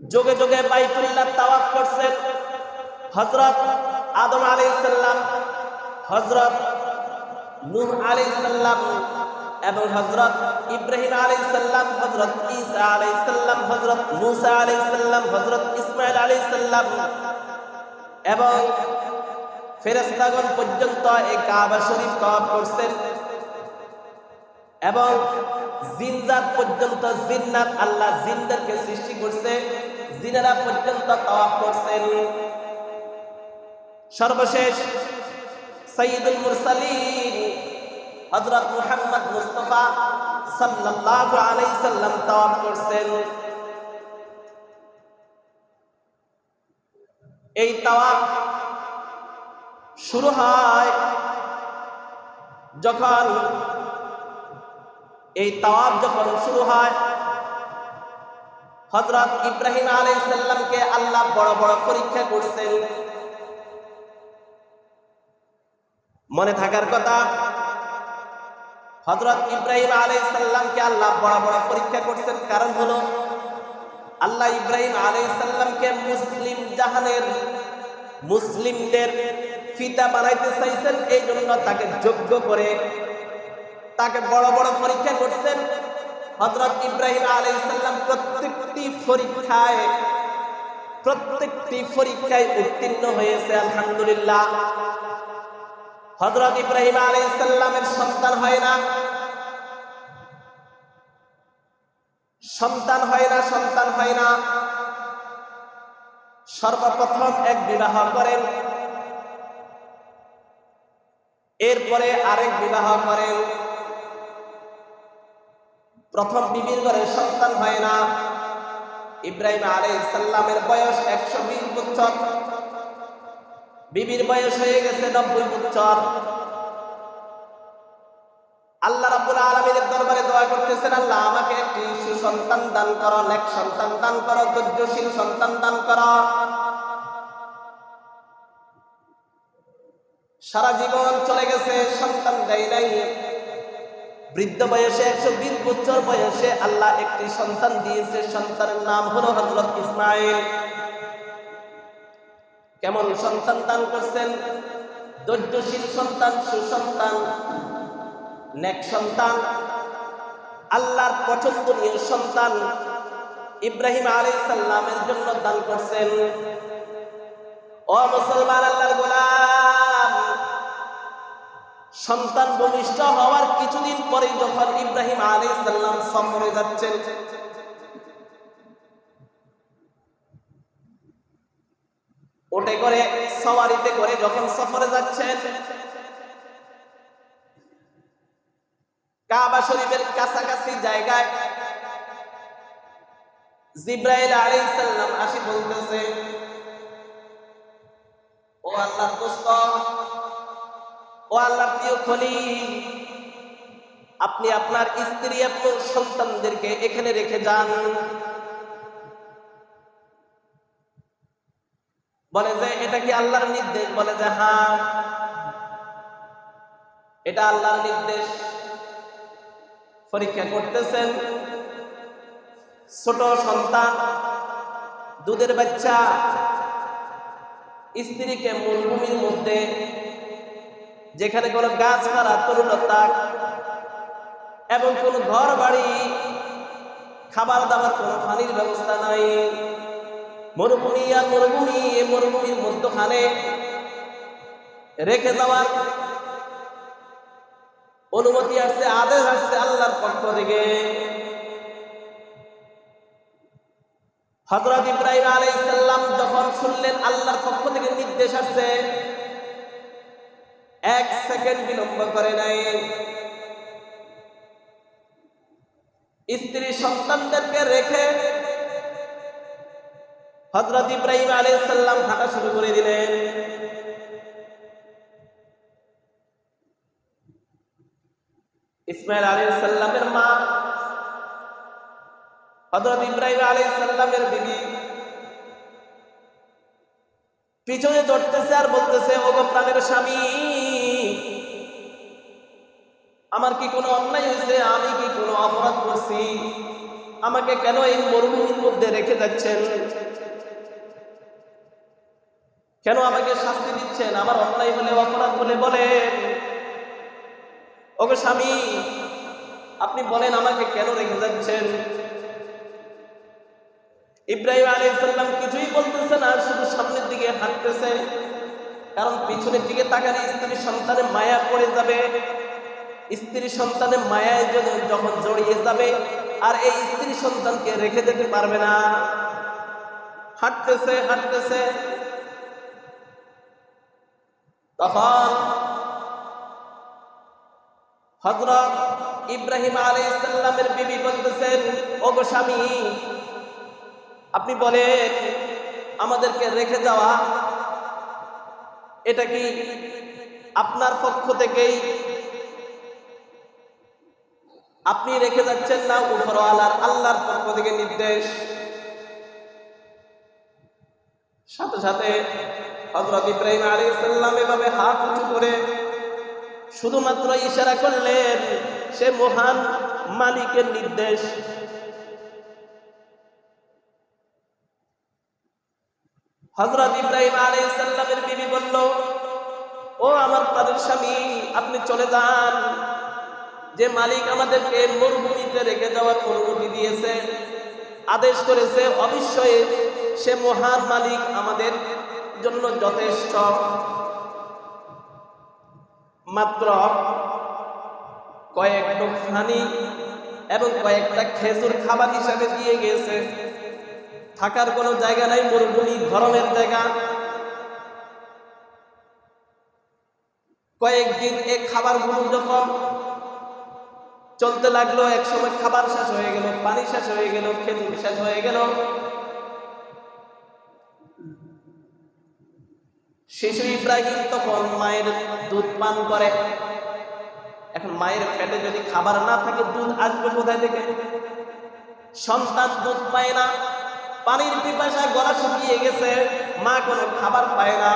যোগে যোগে বাইতুল্লাহ তাওয়াফ করছেন হজরত আদম আলাইসাল্লাম হজরত নূহ আলাইসাল্লাম এবং হজরত ইব্রাহিম আলাইসাল্লাম হজরত ঈসা আলাইসাল্লাম হজরত মুসা আলাইসাল্লাম হজরত ইসমাইল আলাইসাল্লাম এবং ফেরেস্তাগণ পর্যন্ত এই কাবা শরীফ তওয়াফ করছেন। এবং জিনজাত পর্যন্ত জিন্নাত আল্লাহ জিনদেরকে সৃষ্টি করছে, জিনেরা পর্যন্ত তওয়াফ করছেন সর্বশেষ সৈয়দুল মুরসালিন হযরত মুহাম্মদ মুস্তাফা সাল্লাল্লাহু আলাইহি সাল্লাম তওয়াফ করছেন। এই তাওয়াফ শুরু হয় যখন এই তাওয়াফ যখন শুরু হয় হজরত ইব্রাহিম আলাইসাল্লামকে আল্লাহ বড় বড় পরীক্ষা করছেন। মনে থাকার কথা হজরত ইব্রাহিম আলাইসাল্লামকে আল্লাহ বড় বড় পরীক্ষা করছেন। কারণ হলো, আল্লাহ ইব্রাহিম আলাইসাল্লামকে মুসলিম জাহানের মুসলিমদের ফিতা বানাইতে চাইছেন এই জন্য তাকে যোগ্য করে তাকে বড় বড় পরীক্ষা করছেন। হজরত ইব্রাহিম আলাইসাল্লাম প্রত্যেকটি পরীক্ষায় প্রত্যেকটি পরীক্ষায় উত্তীর্ণ হয়েছে, আলহামদুলিল্লাহ। হজরত ইব্রাহিম আলাইসাল্লামের সন্তান হয় না। সন্তান হয় না, সন্তান হয় না। সর্বপ্রথম এক বিবাহ করেন। এরপরে আরেক বিবাহ করেন। প্রথম বিবির ঘরে সন্তান হয় না। ইব্রাহিম আলাই সাল্লামের বয়স একশো বিশ বছর বিবির বয়স হয়ে গেছে নব্বই বছর আল্লাহ রাব্বুল আলামিনের দরবারে দোয়া করতেছেন, আল্লাহ, আমাকে একটি সুসন্তান দান করো এক সন্তান দান করো, ধৈর্যশীল সন্তান দান করো। সারা জীবন চলে গেছে, সন্তান দেয় নাই। বৃদ্ধ বয়সে একশো বিশ বছর বয়সে আল্লাহ একটি সন্তান দিয়েছে, সন্তানের নাম হলো হজরত ইসমাইল কেমন সন্তান দান করছেন? ধৈর্যশীল সন্তান, সুসন্তান, নেক সন্তান, আল্লাহর পছন্দনীয় সন্তান ইব্রাহিম আলী সাল্লামের জন্য দান করছেন। ও মুসলমান আল্লাহর গোলাম সন্তান ভূমিষ্ঠ হওয়ার কিছুদিন পরে যখন ইব্রাহিম আলী সাল্লাম সফরে যাচ্ছেন ওটে করে সওয়ারিতে করে যখন সফরে যাচ্ছেন, কাবা শরীফের কাছাকাছি জায়গায় জিব্রাইল আলাইহিস সালাম আসি বলতেছে, ও আল্লাহ দোস্ত ও আল্লাহর প্রিয় খলিল, আপনি আপনার স্ত্রী এবং সন্তানদেরকে এখানে রেখে যান। বলে যে, এটা কি আল্লাহর নির্দেশ? বলে যে হ্যাঁ এটা আল্লাহর নির্দেশ। পরীক্ষা করতেছেন। ছোট সন্তান, দুধের বাচ্চা, স্ত্রীকে মরুভূমির মধ্যে যেখানে কোনো গাছ ছাড়া তরুণতা এবং কোন ঘর বাড়ি খাবার দাবার কোনো পানির ব্যবস্থা নাই। মরুভূমি আর মরুভূমি এই মরুভূমির মধ্যখানে রেখে যাওয়ার অনুমতি আসছে, আদেশ আসছে আল্লাহর পক্ষ থেকে। হজরত ইব্রাহিম আলাইসাল্লাম যখন শুনলেন, আল্লাহর পক্ষ থেকে নির্দেশ আসছে এক সেকেন্ড বিলম্ব করে নাই। স্ত্রী সন্তানদেরকে রেখে হজরত ইব্রাহিম আলাইসাল্লাম হাঁটা শুরু করে দিলেন। ইসমাইল আলী সাল্লামের মা হজরত ইব্রাহিম আলী সাল্লামের বিবি পিছনে ধরতেছে আর বলতেছে ও গো প্রাণের স্বামী আমার কি কোনো অন্যায় হয়েছে? আমি কি কোনো অপরাধ করছি? আমাকে কেন এই মরুভূমির মধ্যে রেখে যাচ্ছেন? কেন আমাকে শাস্তি দিচ্ছেন? আমার অন্যায় বলে, অপরাধ বলে বলেন ওগো স্বামী, আপনি বলেন আমাকে কেন রেখে যাচ্ছেন? ইব্রাহিম আলাইসাল্লাম কিছুই বলতেছে না, শুধু সামনের দিকে হাঁটতেছে। কারণ পিছনের দিকে তাকালে স্ত্রী সন্তানের মায়া পড়ে যাবে। স্ত্রী সন্তানের মায়ায় যখন জড়িয়ে যাবে, আর এই স্ত্রী সন্তানকে রেখে দিতে পারবে না। হাঁটতেছে হাঁটতেছে। তখন হজরত ইব্রাহিম আলাইসাল্লামের বিবি বলতেছেন, ওগো স্বামী, আপনি বলেন, আমাদেরকে রেখে যাওয়া, এটা কি আপনার পক্ষ থেকেই আপনি রেখে যাচ্ছেন না উপরওয়ালার আল্লাহর পক্ষ থেকে নির্দেশ। সাথে সাথে হজরত ইব্রাহিম আলী সাল্লাম এভাবে হাত উঁচু করে শুধুমাত্র ইশারা করলেন, সে মহান মালিকের নির্দেশ। হজরত ইব্রাহিম আলী সাল্লামের বিবি বলল, ও আমার তাদের স্বামী, আপনি চলে যান। যে মালিক আমাদেরকে মরুভূমিতে রেখে যাওয়ার অনুমতি দিয়েছে, আদেশ করেছে, অবশ্যই সে মহান মালিক আমাদের জন্য যথেষ্ট। মাত্র কয়েক লোক হানি এবং কয়েকটা খেজুর খাবার হিসাবে দিয়ে গিয়েছে থাকার কোনো জায়গা নাই, মরুভূমি ধরনের জায়গা। কয়েকদিন এই খাবারগুলো যখন চলতে লাগল এক সময় খাবার শেষ হয়ে গেল, পানি শেষ হয়ে গেল, খেজুর শেষ হয়ে গেল। শিশু ইব্রাহিম তখন মায়ের দুধ পান করে। এখন মায়ের পেটে যদি খাবার না থাকে, দুধ আসবে কোথায় থেকে? সন্তান দুধ পায় না, পানির পিপাসায় গলা শুকিয়ে গেছে, মা কোনো খাবার পায় না।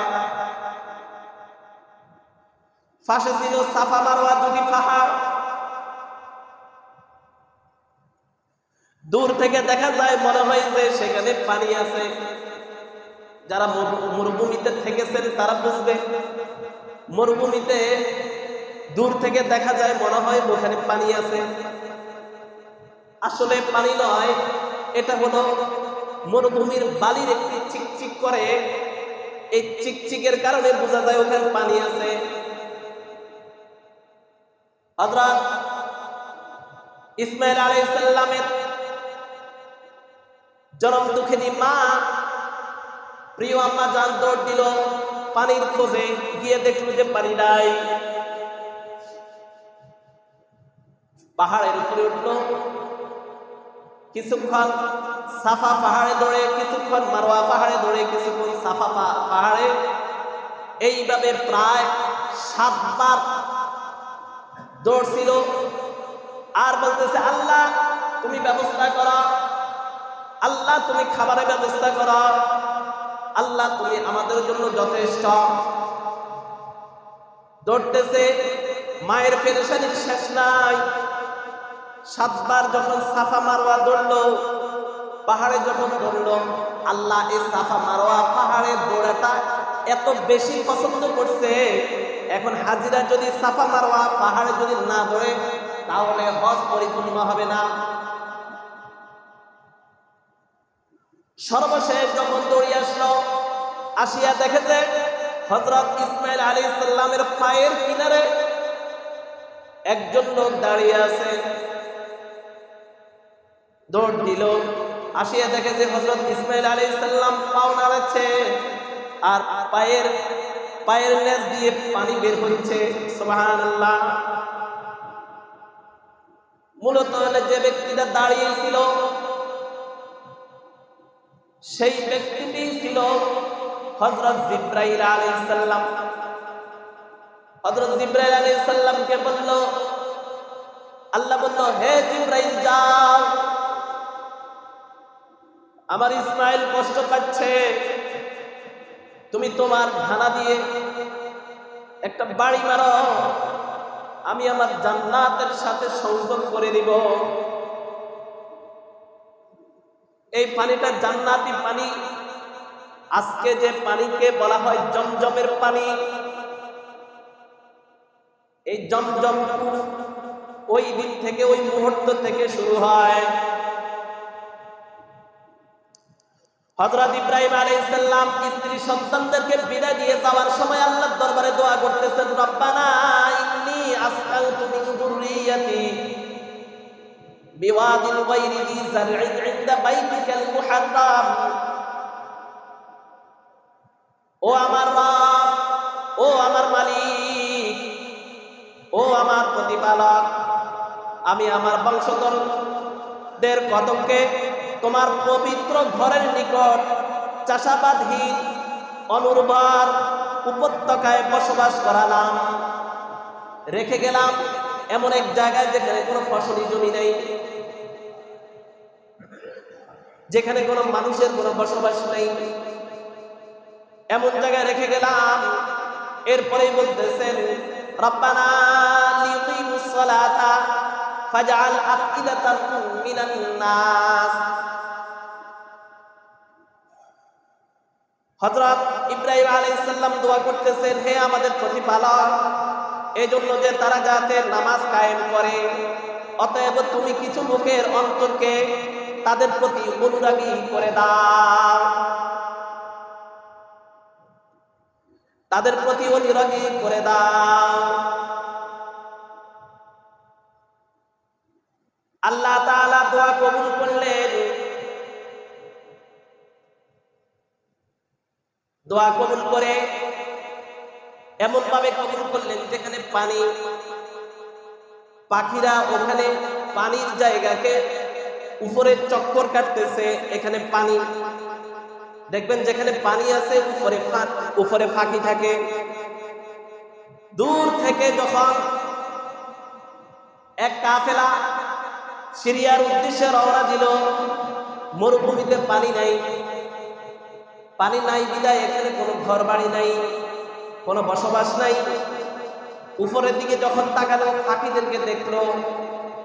ফাঁসে ছিল সাফা মারোয়া দুটি পাহাড় দূর থেকে দেখা যায় মনে হয় যে সেখানে পানি আছে। যারা মরু- মরুভূমিতে থেকেছেন তারা বুঝবে। মরুভূমিতে দূর থেকে দেখা যায় মনে হয় ওখানে পানি আছে। আসলে পানি নয়, এটা হলো মরুভূমির বালির একটি চিকচিক করে। এই চিকচিকের কারণে বোঝা যায় ওখানে পানি আছে। হযরত ইসমাইল আলাইহিস সালামের জনম দুঃখিনী মা। প্রিয় আম্মা, জান দৌড় দিল, পানির খোঁজে গিয়ে দেখল যে পানি নাই। পাহাড়ের উপরে উঠল। কিছুক্ষণ সাফা পাহাড়ে দৌড়ে, কিছুক্ষণ মারোয়া পাহাড়ে দৌড়ে, কিছুক্ষণ সাফা পাহাড়ে। এইভাবে প্রায় সাতবার দৌড়ছিল। আর বলতেছে, আল্লাহ, তুমি ব্যবস্থা করো। আল্লাহ, তুমি খাবারের ব্যবস্থা করো। আল্লাহ, তুমি আমাদের জন্য যথেষ্ট। দৌড়তেছে, মায়ের পেরেশানির শেষ নাই। সাতবার যখন সাফা মারোয়া দৌড়লো, পাহাড়ে যখন দৌড়লো, আল্লাহ এই সাফা মারোয়া পাহাড়ে দৌড়াটা এত বেশি পছন্দ করছে। এখন হাজিরা যদি সাফা মারোয়া পাহাড়ে যদি না দৌড়ে, তাহলে হজ পরিপূর্ণ হবে না। সর্বশেষ যখন দৌড়িয়ে আসলো, আসিয়া দেখেছে হজরত ইসমাইল আলী সাল্লামের পায়ের কিনারে একজন লোক দাঁড়িয়ে আছে। দৌড় দিল, আসিয়া দেখে যে হজরত ইসমাইল আলী সাল্লাম পাও নাড়াচ্ছে আর পায়ের পায়ের লেজ দিয়ে পানি বের হচ্ছে। আল্লাহ মূলত যে ব্যক্তিটা দাঁড়িয়ে ছিল সেই ব্যক্তিটি ছিল হজরত জিব্রাইল আলাইহিস সালাম। হজরত জিব্রাইল আলাইহিস সালামকে বলল, আল্লাহ বলল, হে জিব্রাইল, যাও। আমার ইসমাইল কষ্ট পাচ্ছে। তুমি তোমার ধানা দিয়ে একটা বাড়ি মারো। আমি আমার জান্নাতের সাথে সংযোগ করে দিব। এই পানিটা জান্নাতি পানি। আজকে যে পানিকে বলা হয় জমজমের পানি, এই জমজম ওই দিন থেকে, ওই মুহূর্ত থেকে শুরু হয়। হজরত ইব্রাহিম স্ত্রী সন্তানদেরকে বিদায় দিয়ে যাওয়ার সময় আল্লাহর দরবারে দোয়া করতেছেন, রব্বানা ইন্নী বিওয়াদিন গায়রি যি জার'ইন 'ইনদা বাইতিকাল মুহাররাম। ও আমার রব, ও আমার মালিক, ও আমার প্রতিপালক, আমি আমার বংশধরদের কদমকে তোমার পবিত্র ঘরের নিকট চাষাবাদহীন, অনুর্বর উপত্যকায় বসবাস করালাম। রেখে গেলাম। এমন এক জায়গায় যেখানে কোনো ফসলি জমি নেই। যেখানে কোনো মানুষের কোনো বসবাস নেই। এমন জায়গায় রেখে গেলাম। এরপরেই বলতেছেন হযরত ইব্রাহিম আলাইহিস সালাম দোয়া করতেছেন, হে আমাদের প্রতিপালক এই জন্য যে তারা যাতে নামাজ কায়েম করে, অতএব তুমি কিছু লোকের অন্তরকে তাদের প্রতি অনুরাগী করে দাও। তাদের প্রতি অনুরাগী করে দাও। আল্লাহ তাআলা দোয়া কবুল করলেন। দোয়া কবুল করে এমন ভাবে কবুল করলেন যেখানে পানি, পাখিরা ওখানে পানির জায়গাকে উপরে চক্কর কাটতেছে, এখানে পানি। দেখবেন যেখানে পানি আছে, উপরে উপরে ফাঁকি থাকে। দূর থেকে যখন এক কাফেলা সিরিয়ার উদ্দেশ্যে রওনা দিল, মরুভূমিতে পানি নাই। পানি নাই বিদায় এখানে কোনো ঘর বাড়ি নাই। কোনো বসবাস নাই। উপরের দিকে যখন তাকালো পাখিদেরকে দেখল।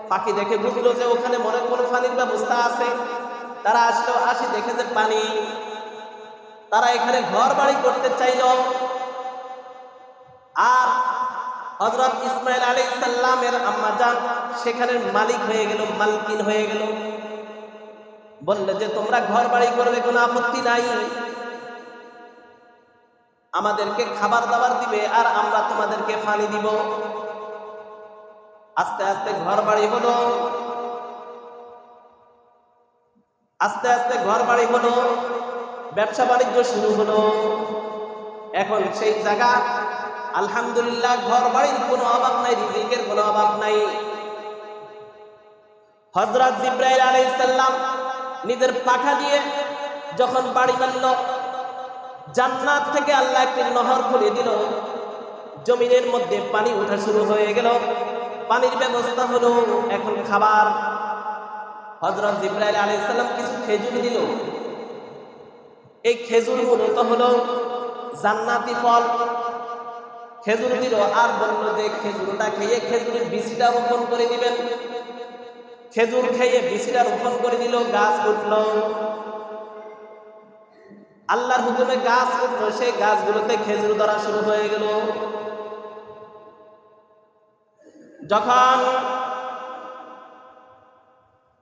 পাখি দেখে বুঝলো যে ওখানে মনে কোনো পানির ব্যবস্থা আছে। তারা আসলো, আসি দেখে যে পানি। তারা এখানে ঘর বাড়ি করতে চাইল। আর হজরত ইসমাইল আলী সাল্লামের আম্মা যান সেখানের মালিক হয়ে গেল, মালকিন হয়ে গেল। বললে যে, তোমরা ঘর বাড়ি করবে, কোনো আপত্তি নাই। আমাদেরকে খাবার দাবার দিবে আর আমরা তোমাদেরকে পানি দিব। আস্তে আস্তে ঘর বাড়ি হলো। আস্তে আস্তে ঘর বাড়ি হলো। ব্যবসা বাণিজ্য শুরু হলো। এখন সেই জায়গা, আলহামদুলিল্লাহ ঘর বাড়ির কোনো অভাব নাই, রিজিকের কোনো অভাব নাই। হজরত জিব্রাইল আলাইহিস সালাম নিজের পাখা দিয়ে যখন বাড়ি মারল জান্নাত থেকে আল্লাহ একটি নহর খুলে দিল। জমিনের মধ্যে পানি ওঠা শুরু হয়ে গেল। পানির ব্যবস্থা হলো এখন খাবার। হজরত জিব্রাইল আলাইহিস সালাম কিছু খেজুর দিল। এই খেজুর মূলত হলো জান্নাতি ফল। খেজুর দিল, আর বলল যে খেজুরটা খেয়ে খেজুরের বিচিটা রোপণ করে দিবেন। খেজুর খেয়ে বিচিটা রোপণ করে দিল, গাছ উঠল। আল্লাহর হুকুমে গাছ উঠল সেই গাছগুলোতে খেজুর ধরা শুরু হয়ে গেল। যখন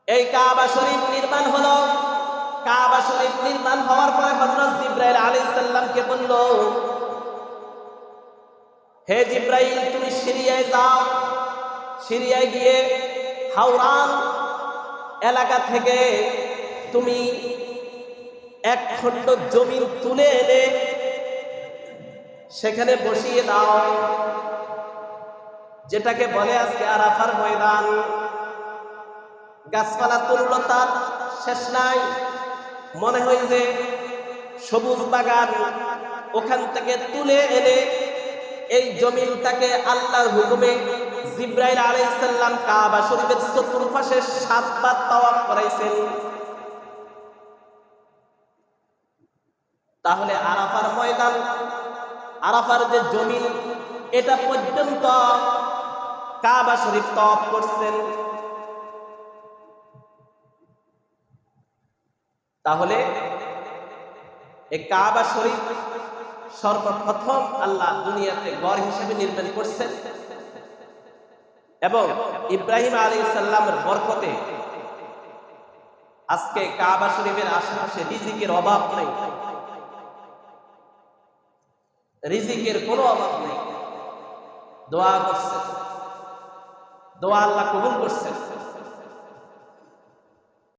এই কাবা শরীফ নির্মাণ হলো, কাবা শরীফ নির্মাণ হওয়ার পরে হযরত জিব্রাইল আলাইহিস সালামকে বলল, হে জিব্রাইল, তুমি সিরিয়ায় যাও। সিরিয়ায় গিয়ে হাওরান এলাকা থেকে তুমি এক খণ্ড জমিন তুলে এনে সেখানে বসিয়ে দাও। যেটাকে বলে আজকে আরাফার ময়দান। গাছপালা তুলল তার, শেষ নাই। মনে হয় যে সবুজ বাগান ওখান থেকে তুলে এনে এই জমিনটাকে আল্লাহর হুকুমে জিব্রাইল আলাইসাল্লাম কাবা শরীফের চতুর্পাশে সাতবার তাওয়াফ করাইছেন। তাহলে আরাফার ময়দান, আরাফার যে জমিন, এটা পর্যন্ত কাবা শরীফ তওয়াফ করছেন। তাহলে এই কাবা শরীফ সর্বপ্রথম আল্লাহ দুনিয়াতে গড় হিসেবে নির্মাণ করছেন এবং ইব্রাহিম আলী সাল্লামের বরকতে আজকে কাবা শরীফের আশেপাশে রিজিকের অভাব নেই। রিজিকের কোনো অভাব নেই। দোয়া করছে। দোয়া আল্লাহ কবুল করছেন